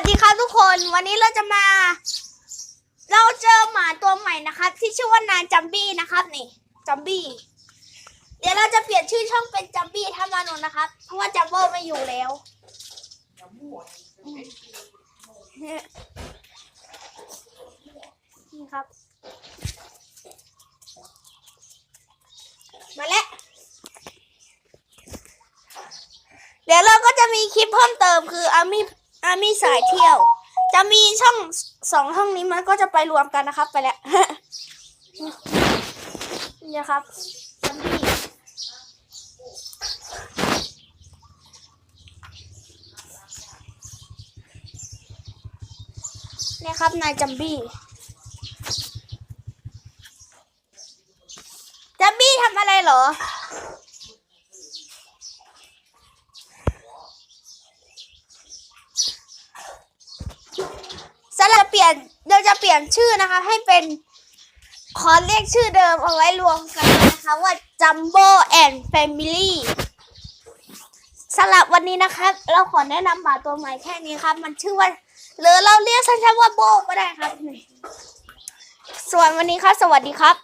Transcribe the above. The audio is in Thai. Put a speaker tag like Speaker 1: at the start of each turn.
Speaker 1: วัสดีครับทุกคนวันนี้เราจะมา เราเจอหมาตัวใหม่นะครับ ที่ชื่อว่านายจัมบี้นะครับนี่จัมบี้เดี๋ยวเราจะเปลี่ยนชื่อช่องเป็นจัมบี้ธรรมานุนนะครับ เพราะว่าจัมโบ้ไม่อยู่แล้วนี่ครับ มาแล้วเดี๋ยวเราก็จะมีคลิปเพิ่มเติมคืออามี่ อามีสายเที่ยว จะมีช่องสองช่องนี้มันก็จะไปรวมกันนะครับ ไปแล้วนี่ครับจัมบี้เนี่ยครับนายจัมบี้จัมบี้ทำอะไรเหรอ สำหรับ เปลี่ยนเราจะเปลี่ยนชื่อนะคะ ให้เป็นขอเรียกชื่อเดิมเอาไว้รวมกันนะคะว่า Jumbo and Family สำหรับวันนี้นะครับเราขอแนะนำหมาตัวใหม่แค่นี้ครับ มันชื่อว่าหรือเราเรียกสั้นๆว่าโบก็ได้ครับส่วนวันนี้ครับ สวัสดีครับ